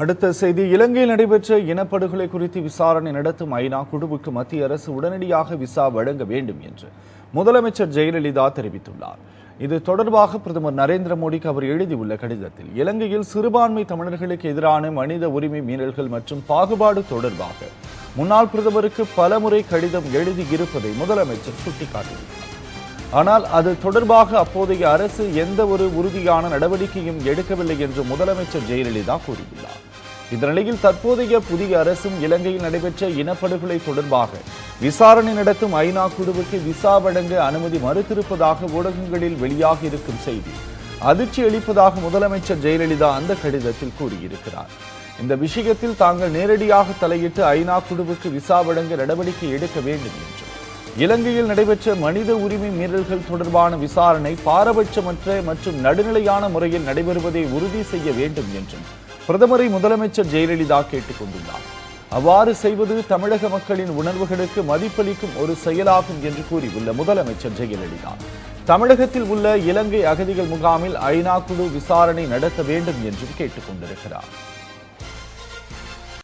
அடுத்த செய்தி இலங்கையில் நடைபெற்ற இனப்படுகொலை குறித்து விசாரணை நடத்தும் ஐநா குழுவுக்கு மத்திய அரசு உடனடியாக விசா வழங்க வேண்டும் என்று முதலமைச்சர் ஜெயலலிதா தெரிவித்துள்ளார். இது தொடர்பாக பிரதமர் நரேந்திர மோடிக்கு அவர் எழுதியுள்ள கடிதத்தில் இலங்கையில் சிறுபான்மை தமிழர்களுக்கு எதிரான மனித உரிமை மீறல்கள் மற்றும் பாகுபாடு தொடர்பாக முன்னாள் பிரதமருக்கு பலமுறை கடிதம் எழுதியிருப்பதை முதலமைச்சர் சுட்டிக்காட்டியுள்ளார். ஆனால் அது தொடர்பாக அப்போதைய அரசு எந்த ஒரு உறுதியான நடவடிக்கையும் எடுக்கவில்லை என்று முதலமைச்சர் ஜெயலலிதா கூறியுள்ளார். இந்த நிலையில் தற்போதைய புதிய அரசும் இலங்கையில் நடைபெற்ற இனப்படுகொலை தொடர்பாக விசாரணை நடத்தும் ஐநா குழுவுக்கு விசா வழங்க அனுமதி மறுத்திருப்பதாக ஊடகங்களில் வெளியாக இருக்கும் செய்தி அதிர்ச்சி அளிப்பதாக முதலமைச்சர் ஜெயலலிதா அந்த கடிதத்தில் கூறியிருக்கிறார். இந்த விஷயத்தில் தாங்கள் நேரடியாக தலையிட்டு ஐநா குழுவுக்கு விசா வழங்க நடவடிக்கை எடுக்க வேண்டும் என்றும் இலங்கையில் நடைபெற்ற மனித உரிமை மீறல்கள் தொடர்பான விசாரணை பாரபட்சமற்ற மற்றும் நடுநிலையான முறையில் நடைபெறுவதை உறுதி செய்ய வேண்டும் என்றும் பிரதமரை முதலமைச்சர் ஜெயலலிதா கேட்டுக் கொண்டுள்ளார். அவ்வாறு செய்வது தமிழக மக்களின் உணர்வுகளுக்கு மதிப்பளிக்கும் ஒரு செயலாகும் என்று கூறியுள்ள முதலமைச்சர் ஜெயலலிதா தமிழகத்தில் உள்ள இலங்கை அகதிகள் முகாமில் ஐநா குழு விசாரணை நடத்த வேண்டும் என்றும் கேட்டுக் கொண்டிருக்கிறார்.